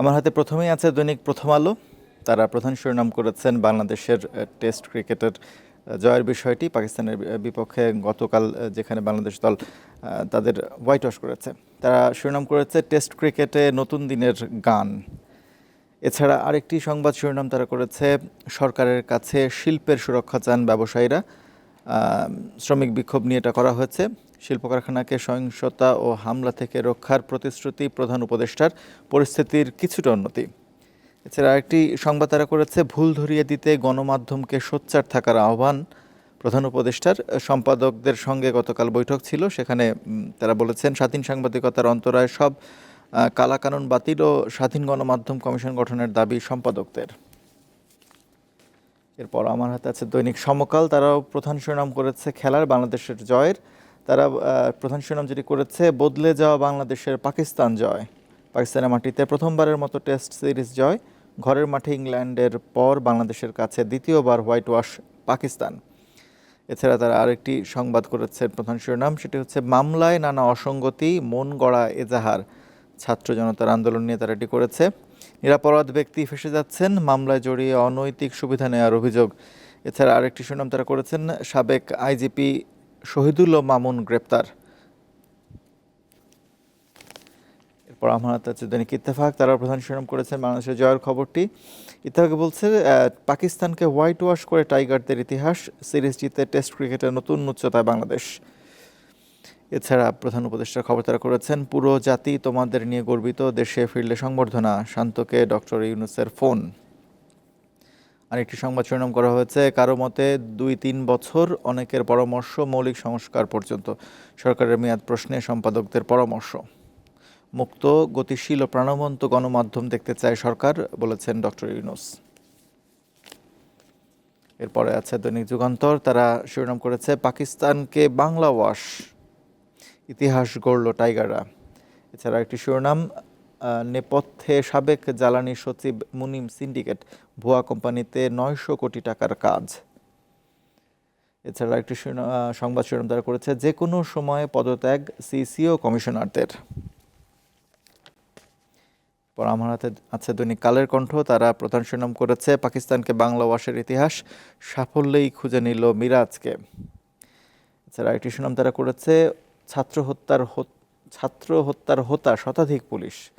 আমার হাতে প্রথমেই আছে দৈনিক প্রথম আলো। তারা প্রধান শিরোনাম করেছেন বাংলাদেশের টেস্ট ক্রিকেটের জয়ের বিষয়টি। পাকিস্তানের বিপক্ষে গতকাল যেখানে বাংলাদেশ দল তাদের হোয়াইট ওয়াশ করেছে। তারা শিরোনাম করেছে টেস্ট ক্রিকেটে নতুন দিনের গান। এছাড়া আরেকটি সংবাদ শিরোনাম তারা করেছে, সরকারের কাছে শিল্পের সুরক্ষা চান ব্যবসায়ীরা। শ্রমিক বিক্ষোভ নিয়ে এটা করা হয়েছে। শিল্প কারখানাকে সহিংসতা ও হামলা থেকে রক্ষার প্রতিশ্রুতি প্রধান উপদেষ্টার পরিস্থিতির কিছুটা উন্নতি। এছাড়া আরেকটি সংবাদ তারা করেছে, ভুল ধরিয়ে দিতে গণমাধ্যমকে সোচ্চার থাকার আহ্বান প্রধান উপদেষ্টার সম্পাদকদের সঙ্গে গতকাল বৈঠক ছিল। সেখানে তারা বলেছেন, স্বাধীন সাংবাদিকতার অন্তরায় সব কালাকানুন বাতিল ও স্বাধীন গণমাধ্যম কমিশন গঠনের দাবি সম্পাদকদের। এরপর আমার হাতে আছে দৈনিক সমকাল। তারাও প্রধান শিরোনাম করেছে, খেলার বাংলাদেশের জয়ের তারা প্রধান শিরোনাম যেটি করেছে, বদলে যাওয়া বাংলাদেশের পাকিস্তান জয়। পাকিস্তানের মাটিতে প্রথমবারের মতো টেস্ট সিরিজ জয়। ঘরের মাঠে ইংল্যান্ডের পর বাংলাদেশের কাছে দ্বিতীয়বার হোয়াইট ওয়াশ পাকিস্তান। এছাড়া তারা আরেকটি সংবাদ করেছেন প্রধান শিরোনাম, সেটি হচ্ছে, মামলায় নানা অসঙ্গতি, মন গড়া এজাহার। ছাত্র জনতার আন্দোলন নিয়ে তারা এটি করেছে। নিরাপরাধ ব্যক্তি ফেসে যাচ্ছেন, মামলায় জড়িয়ে অনৈতিক সুবিধা নেওয়ার অভিযোগ। এছাড়া আরেকটি শিরোনাম তারা করেছেন, সাবেক আইজিপি শহীদুল মামুন গ্রেপ্তার। এরপর আমার আছে দৈনিক ইত্তেফাক তারা প্রধান শিরোনাম করেছেন বাংলাদেশের জয়ের খবরটি। ইত্তেফাকে বলছে পাকিস্তানকে হোয়াইট ওয়াশ করে টাইগারদের ইতিহাস, সিরিজ জিতে টেস্ট ক্রিকেটের নতুন উচ্চতায় বাংলাদেশ। এছাড়া প্রধান উপদেষ্টার খবর তারা করেছেন, পুরো জাতি তোমাদের নিয়ে গর্বিত, দেশে ফিরলে সংবর্ধনা, শান্তকে ডক্টর ইউনুসের ফোন আরেকটি সংবাদ শিরোনাম করা হয়েছে। কারও মতে দুই তিন বছর অনেকের পরামর্শ মৌলিক সংস্কার পর্যন্ত। সরকারের মেয়াদ প্রশ্নে সম্পাদকদের পরামর্শ। মুক্ত, গতিশীল ও প্রাণবন্ত গণমাধ্যম দেখতে চায় সরকার, বলেছেন ডক্টর ইউনুস। এরপরে আছে দৈনিক যুগান্তর। তারা শিরোনাম করেছে, পাকিস্তানকে বাংলা ওয়াশ। ইতিহাস গড়ল টাইগাররা। এছাড়া একটি শিরোনাম নেপথ্যে সাবেক জ্বালানি সচিব মুনিম সিন্ডিকেট ভুয়া কোম্পানিতে নয়শো কোটি টাকার কাজ। এছাড়া একটি শিরোনাম- সংবাদ শিরোনাম তারা করেছে যে কোনো সময়ে পদত্যাগ সিসিও কমিশনারদের। পর আমার হাতে আছে দৈনিক কালের কণ্ঠ, তারা প্রধান শিরোনাম করেছে, পাকিস্তানকে বাংলা ওয়াশের ইতিহাস সাফল্যেই খুঁজে নিল মিরাজকে। এছাড়া একটি সুনাম তারা করেছে, ছাত্র হত্যার হত- ছাত্র হত্যার হোতা শতাধিক পুলিশ।